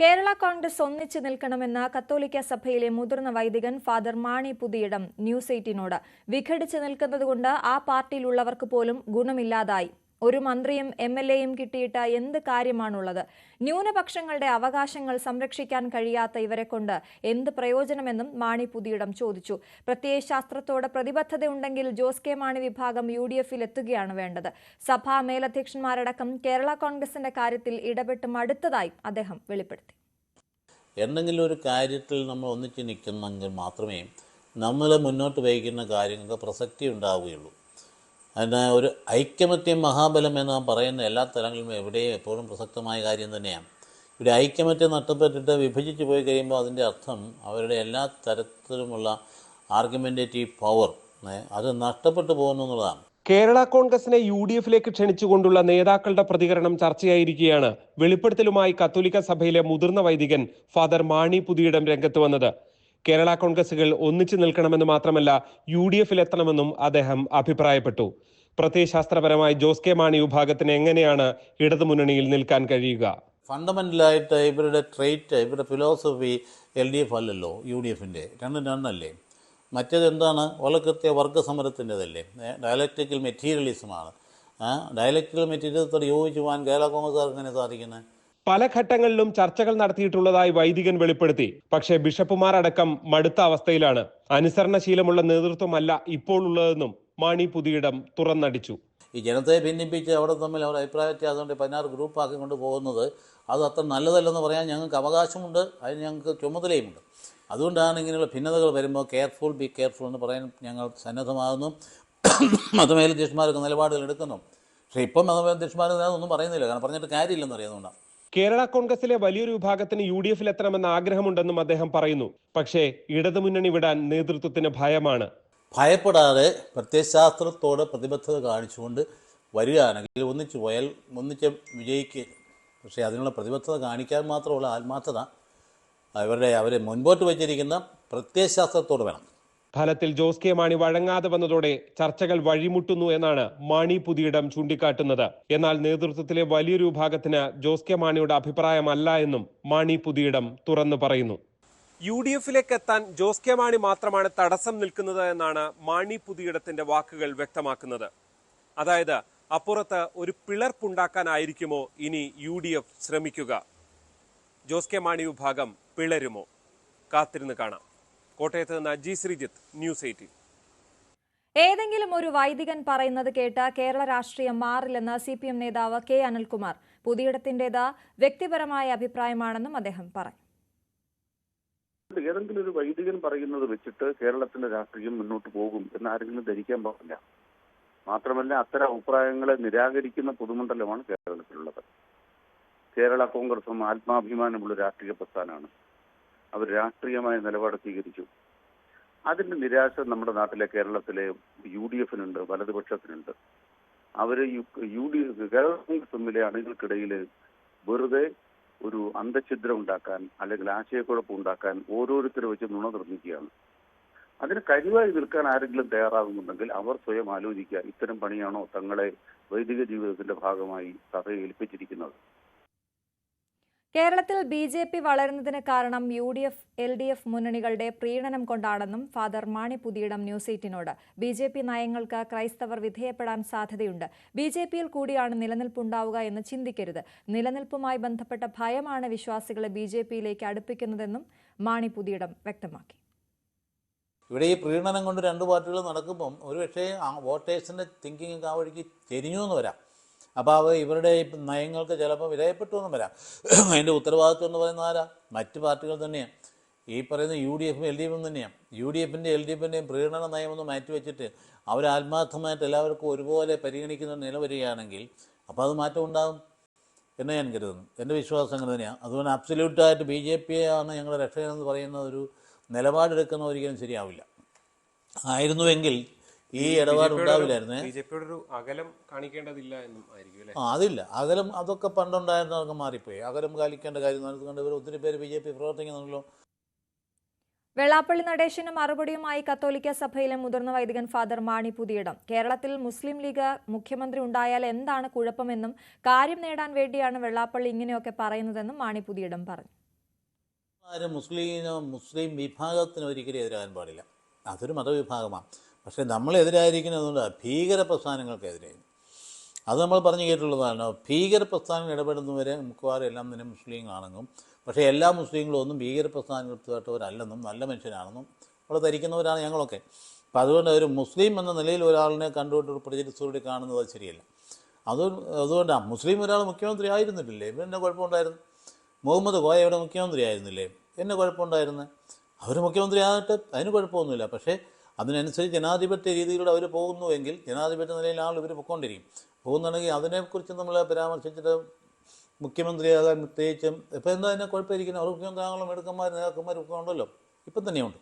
കേരള കോൺഗ്രസ് ഒന്നിച്ചു നിൽക്കണമെന്ന കത്തോലിക്ക സഭയിലെ മുതിർന്ന വൈദികൻ ഫാദർ മാണി പുതിയിടം ന്യൂസ് എയ്റ്റീനോട്. വിഘടിച്ചു നിൽക്കുന്നതുകൊണ്ട് ആ പാർട്ടിയിലുള്ളവർക്ക് പോലും ഗുണമില്ലാതായി. ഒരു മന്ത്രിയും എം എൽ എയും കിട്ടിയിട്ട എന്ത് കാര്യമാണുള്ളത്? ന്യൂനപക്ഷങ്ങളുടെ അവകാശങ്ങൾ സംരക്ഷിക്കാൻ കഴിയാത്ത ഇവരെ കൊണ്ട് എന്ത് പ്രയോജനമെന്നും മാണി പുതിയിടം ചോദിച്ചു. പ്രത്യയശാസ്ത്രത്തോട് പ്രതിബദ്ധതയുണ്ടെങ്കിൽ ജോസ് കെ മാണി വിഭാഗം യു ഡി എഫിൽ എത്തുകയാണ് വേണ്ടത്. സഭാ മേലധ്യക്ഷന്മാരടക്കം കേരള കോൺഗ്രസിന്റെ കാര്യത്തിൽ ഇടപെട്ട് മടുത്തതായും അദ്ദേഹം വെളിപ്പെടുത്തി. എന്തെങ്കിലും ഒരു കാര്യത്തിൽ നമ്മൾ ഒന്നിച്ച് നിൽക്കുന്നെങ്കിൽ മാത്രമേ നമ്മൾ മുന്നോട്ട് വയ്ക്കുന്ന കാര്യങ്ങൾക്ക് പ്രസക്തി ഉണ്ടാവുകയുള്ളൂ. അതിന് ഒരു ഐക്യമത്യം മഹാബലം എന്ന് പറയുന്ന എല്ലാ തലങ്ങളിലും എവിടെയും എപ്പോഴും പ്രസക്തമായ കാര്യം തന്നെയാണ്. ഇവിടെ ഐക്യമത്യം നഷ്ടപ്പെട്ടിട്ട് വിഭജിച്ച് പോയി കഴിയുമ്പോൾ അതിന്റെ അർത്ഥം അവരുടെ എല്ലാ തരത്തിലുമുള്ള ആർഗ്യുമെന്റേറ്റീവ് പവർ അത് നഷ്ടപ്പെട്ടു പോകുന്നു എന്നുള്ളതാണ്. കേരള കോൺഗ്രസിനെ യു ഡി എഫിലേക്ക് ക്ഷണിച്ചുകൊണ്ടുള്ള നേതാക്കളുടെ പ്രതികരണം ചർച്ചയായിരിക്കുകയാണ്. വെളിപ്പെടുത്തലുമായി കത്തോലിക്ക സഭയിലെ മുതിർന്ന വൈദികൻ ഫാദർ മാണി പുതിയിടം രംഗത്ത് വന്നത്. കേരള കോൺഗ്രസുകൾ ഒന്നിച്ചു നിൽക്കണമെന്ന് മാത്രമല്ല യു ഡി എഫിൽ എത്തണമെന്നും അദ്ദേഹം അഭിപ്രായപ്പെട്ടു. പ്രത്യയശാസ്ത്രപരമായി ജോസ് കെ മാണി വിഭാഗത്തിന് എങ്ങനെയാണ് ഇടതുമുന്നണിയിൽ നിൽക്കാൻ കഴിയുക? ഫണ്ടമെന്റലായിട്ട് ഇവരുടെ ട്രേറ്റ് ഇവരുടെ ഫിലോസഫി എൽ ഡി എഫ് അല്ലല്ലോ യു ഡി എഫിന്റെ. രണ്ടും രണ്ടല്ലേ? മറ്റേത് എന്താണ്? ഒലകൃത്യ വർഗ സമരത്തിന്റെതല്ലേ ഡയലക്റ്റിക്കൽ മെറ്റീരിയലിസമാണ് ഡയലക്റ്റിക്കൽ മെറ്റീരിയലത്തോട് യോജിച്ച് പോകാൻ കേരള കോൺഗ്രസ്സുകാർക്ക് എങ്ങനെ സാധിക്കുന്നത് പല ഘട്ടങ്ങളിലും ചർച്ചകൾ നടത്തിയിട്ടുള്ളതായി വൈദികൻ വെളിപ്പെടുത്തി. പക്ഷേ ബിഷപ്പുമാർ അടക്കം മടുത്ത അവസ്ഥയിലാണ്. അനുസരണശീലമുള്ള നേതൃത്വമല്ല ഇപ്പോൾ ഉള്ളതെന്നും മാണി പുതിയിടം തുറന്നടിച്ചു. ഈ ജനത്തെ ഭിന്നിപ്പിച്ച് അവിടെ തമ്മിൽ അവർ അഭിപ്രായ വ്യത്യാസമുണ്ട്. പതിനാറ് ഗ്രൂപ്പാക്കി കൊണ്ട് പോകുന്നത് അത് അത്ര നല്ലതല്ലെന്ന് പറയാൻ ഞങ്ങൾക്ക് അവകാശമുണ്ട്. അതിന് ഞങ്ങൾക്ക് ചുമതലയുമുണ്ട്. അതുകൊണ്ടാണ് ഇങ്ങനെയുള്ള ഭിന്നതകൾ വരുമ്പോൾ കെയർഫുൾ ബി കെയർഫുൾ എന്ന് പറയാൻ ഞങ്ങൾ സന്നദ്ധമാകുന്നു. മതമേലധ്യക്ഷന്മാരൊക്കെ നിലപാടുകൾ എടുക്കുന്നു. പക്ഷേ ഇപ്പം മതമേലധ്യക്ഷന്മാർ ഒന്നും പറയുന്നില്ല. കാരണം പറഞ്ഞിട്ട് കാര്യമില്ലെന്ന് അറിയുന്നതുകൊണ്ടാണ്. കേരള കോൺഗ്രസിലെ വലിയൊരു വിഭാഗത്തിന് യു ഡി എഫിൽ എത്തണമെന്ന ആഗ്രഹമുണ്ടെന്നും അദ്ദേഹം പറയുന്നു. പക്ഷേ ഇടതുമുന്നണി വിടാൻ നേതൃത്വത്തിന് ഭയമാണ്. ഭയപ്പെടാതെ പ്രത്യയശാസ്ത്രത്തോട് പ്രതിബദ്ധത കാണിച്ചുകൊണ്ട് വരികയാണെങ്കിൽ ഒന്നിച്ചു പോയാൽ ഒന്നിച്ച് വിജയിക്കുക പക്ഷേ അതിനുള്ള പ്രതിബദ്ധത കാണിക്കാൻ മാത്രമുള്ള ആത്മാർത്ഥത അവരുടെ അവരെ മുൻപോട്ട് വച്ചിരിക്കുന്ന പ്രത്യയശാസ്ത്രത്തോട് വേണം. ഫലത്തിൽ ജോസ് കെ മാണി വഴങ്ങാതെ വന്നതോടെ ചർച്ചകൾ വഴിമുട്ടുന്നു എന്നാണ് മാണി പുതിയിടം ചൂണ്ടിക്കാട്ടുന്നത്. എന്നാൽ നേതൃത്വത്തിലെ വലിയൊരു വിഭാഗത്തിന് ജോസ് കെ മാണിയുടെ അഭിപ്രായമല്ല എന്നും മാണി പുതിയിടം തുറന്നു പറയുന്നു. യു ഡി എഫിലേക്ക് എത്താൻ ജോസ് കെ മാണി മാത്രമാണ് തടസ്സം നിൽക്കുന്നത് എന്നാണ് മാണി പുതിയിടത്തിന്റെ വാക്കുകൾ വ്യക്തമാക്കുന്നത്. അതായത് അപ്പുറത്ത് ഒരു പിളർപ്പുണ്ടാക്കാനായിരിക്കുമോ ഇനി യു ഡി എഫ് ശ്രമിക്കുക? ജോസ് കെ മാണി വിഭാഗം പിളരുമോ? കാത്തിരുന്ന് കാണാം. കോട്ടയത്ത് നിന്ന് ജി ശ്രീജിത്ത് ന്യൂസ് എയ്റ്റീൻ. ഏതെങ്കിലും ഒരു വൈദികൻ പറയുന്നത് കേട്ട് കേരള രാഷ്ട്രീയം മാറില്ലെന്ന് സി പി എം നേതാവ് കെ അനിൽകുമാർ പുതിയിടത്തിന്റേത് വ്യക്തിപരമായ അഭിപ്രായമാണെന്നും അദ്ദേഹം പറഞ്ഞു. ഏതെങ്കിലും ഒരു വൈദികൻ പറയുന്നത് വെച്ചിട്ട് കേരളത്തിന്റെ രാഷ്ട്രീയം മുന്നോട്ട് പോകും എന്ന് ആരെങ്കിലും ധരിക്കാൻ പാടില്ല. മാത്രമല്ല അത്തരം അഭിപ്രായങ്ങളെ നിരാകരിക്കുന്ന പൊതുമണ്ഡലമാണ് കേരളത്തിലുള്ളത്. കേരള കോൺഗ്രസും ആത്മാഭിമാനമുള്ള രാഷ്ട്രീയ പ്രസ്ഥാനമാണ്. അവർ രാഷ്ട്രീയമായ നിലപാട് സ്വീകരിച്ചു. അതിന്റെ നിരാശ നമ്മുടെ നാട്ടിലെ കേരളത്തിലെ യു ഡി എഫിനുണ്ട് വലതുപക്ഷത്തിനുണ്ട്. അവർ യു- ഡി കേരള കോൺഗ്രസ് തമ്മിലെ അണികൾക്കിടയിൽ വെറുതെ ഒരു അന്തഛിദ്രം ഉണ്ടാക്കാൻ അല്ലെങ്കിൽ ആശയക്കുഴപ്പം ഉണ്ടാക്കാൻ ഓരോരുത്തരും വെച്ച് നുണ നിർമ്മിക്കുകയാണ്. അതിന് കഴിവായി നിൽക്കാൻ ആരെങ്കിലും തയ്യാറാകുന്നുണ്ടെങ്കിൽ അവർ സ്വയം ആലോചിക്കുക ഇത്തരം പണിയാണോ തങ്ങളെ വൈദിക ജീവിതത്തിന്റെ ഭാഗമായി സഭയെ ഏൽപ്പിച്ചിരിക്കുന്നത്. കേരളത്തിൽ ബി ജെ പി വളരുന്നതിന് കാരണം U D F L D F മുന്നണികളുടെ പ്രീണനം കൊണ്ടാണെന്നും ഫാദർ മാണി പുതിയിടം ന്യൂസ് എയ്റ്റിനോട്. ബി ജെ പി നയങ്ങൾക്ക് ക്രൈസ്തവർ വിധേയപ്പെടാൻ സാധ്യതയുണ്ട്. ബി ജെ പിയിൽ കൂടിയാണ് നിലനിൽപ്പുണ്ടാവുക എന്ന് ചിന്തിക്കരുത്. നിലനിൽപ്പുമായി ബന്ധപ്പെട്ട ഭയമാണ് വിശ്വാസികളെ ബി ജെ പിയിലേക്ക് അടുപ്പിക്കുന്നതെന്നും മാണി പുതിയിടം വ്യക്തമാക്കി. ഇവിടെ ഈ പ്രീണനം കൊണ്ട് രണ്ട് പാർട്ടികൾ നടക്കുമ്പം ഒരുപക്ഷേ വോട്ടേഴ്സിന്റെ തിങ്കിങ് ആ വഴിക്ക് ചെരിഞ്ഞു എന്ന് വരാം. അപ്പോൾ അത് ഇവരുടെ നയങ്ങൾക്ക് ചിലപ്പോൾ വിധേയപ്പെട്ടു എന്ന് വരാം. അതിന്റെ ഉത്തരവാദിത്വം എന്ന് പറയുന്നത് ആരാ? മറ്റ് പാർട്ടികൾ തന്നെയാണ് ഈ പറയുന്ന യു ഡി എഫും എൽ ഡി എഫും തന്നെയാണ് യു ഡി എഫിന്റെ എൽ ഡി എഫിന്റെയും പ്രീണന നയമൊന്ന് മാറ്റിവെച്ചിട്ട് അവർ ആത്മാർത്ഥമായിട്ട് എല്ലാവർക്കും ഒരുപോലെ പരിഗണിക്കുന്ന നില വരികയാണെങ്കിൽ അപ്പോൾ അത് മാറ്റം ഉണ്ടാകും എന്ന് ഞാൻ കരുതുന്നു. എന്റെ വിശ്വാസം അങ്ങനെ തന്നെയാണ് അതുകൊണ്ട് അബ്സല്യൂട്ടായിട്ട് ബി ജെ പി ആണ് ഞങ്ങളുടെ രക്ഷകനെന്ന് പറയുന്ന ഒരു നിലപാടെടുക്കുന്ന ഒരിക്കലും ശരിയാവില്ല. ആയിരുന്നുവെങ്കിൽ ഈ ഇടപാട് ഉണ്ടാവില്ലായിരുന്നേ? ബി ജെ പിയുടെ ഒരു അകലം കാണിക്കേണ്ടതില്ല എന്നും ആയിരിക്കും അല്ലെ? ആ അതില്ല. അകലം അതൊക്കെ പണ്ടുണ്ടായിരുന്നവർക്ക് മാറിപ്പോയി. അകലം കാലിക്കേണ്ട കാര്യം നടത്തുകൊണ്ട് ഇവർ ഒത്തിരി പേര് ബി ജെ പി പ്രവർത്തിക്കുന്നുണ്ടല്ലോ. വെള്ളാപ്പള്ളി നടേശന് മറുപടിയുമായി കത്തോലിക്ക സഭയിലെ മുതിർന്ന വൈദികൻ ഫാദർ മാണി പുതിയിടം. കേരളത്തിൽ മുസ്ലിം ലീഗ് മുഖ്യമന്ത്രി ഉണ്ടായാൽ എന്താണ് കുഴപ്പമെന്നും കാര്യം നേടാൻ വേണ്ടിയാണ് വെള്ളാപ്പള്ളി ഇങ്ങനെയൊക്കെ പറയുന്നതെന്നും മാണി പുതിയിടം പറഞ്ഞു. ആരും മുസ്ലിമിനോ മുസ്ലിം വിഭാഗത്തിന് ഒരിക്കലും എതിരാകാൻ പാടില്ല. അതൊരു മതവിഭാഗമാണ്. പക്ഷേ നമ്മളെതിരായിരിക്കുന്നതുകൊണ്ട് ഭീകര പ്രസ്ഥാനങ്ങൾക്കെതിരെ അത് നമ്മൾ പറഞ്ഞു കേട്ടുള്ളതാണ് ഭീകര പ്രസ്ഥാനങ്ങൾ ഇടപെടുന്നവരെ മിക്കവാറും എല്ലാം തന്നെ മുസ്ലിങ്ങളാണെന്നും പക്ഷേ എല്ലാ മുസ്ലിങ്ങളും ഒന്നും ഭീകര പ്രസ്ഥാനത്തിൽപ്പെട്ടവരല്ലെന്നും നല്ല മനുഷ്യനാണെന്നും അവിടെ ധരിക്കുന്നവരാണ് ഞങ്ങളൊക്കെ. അപ്പോൾ അതുകൊണ്ട് ഒരു മുസ്ലിം എന്ന നിലയിൽ ഒരാളിനെ കണ്ടുകൊണ്ട് ഒരു പ്രചരിച്ചുകൂടി കാണുന്നത് ശരിയല്ല. അത് അതുകൊണ്ടാണ് മുസ്ലിം ഒരാൾ മുഖ്യമന്ത്രി ആയിരുന്നിട്ടില്ലേ? എന്നെ കുഴപ്പമുണ്ടായിരുന്നു. മുഹമ്മദ് കോയ ഇവിടെ മുഖ്യമന്ത്രി ആയിരുന്നില്ലേ? എന്നെ കുഴപ്പമുണ്ടായിരുന്നു. അവർ മുഖ്യമന്ത്രി ആകട്ടെ അതിന് കുഴപ്പമൊന്നുമില്ല. പക്ഷേ അതിനനുസരിച്ച് ജനാധിപത്യ രീതിയിലൂടെ അവർ പോകുന്നുവെങ്കിൽ ജനാധിപത്യ നിലയിൽ ആൾ ഇവർ പൊയ്ക്കൊണ്ടിരിക്കും പോകുന്നുണ്ടെങ്കിൽ അതിനെക്കുറിച്ച് നമ്മൾ പരാമർശിച്ചിട്ട് മുഖ്യമന്ത്രിയാകാൻ പ്രത്യേകിച്ചും ഇപ്പം എന്താ അതിനെ കുഴപ്പമായിരിക്കുന്നത് അവർ മുഖ്യമന്ത്രി മിടുക്കന്മാർ നേതാക്കന്മാരും ഒക്കെ ഉണ്ടല്ലോ. ഇപ്പം തന്നെയുണ്ട്.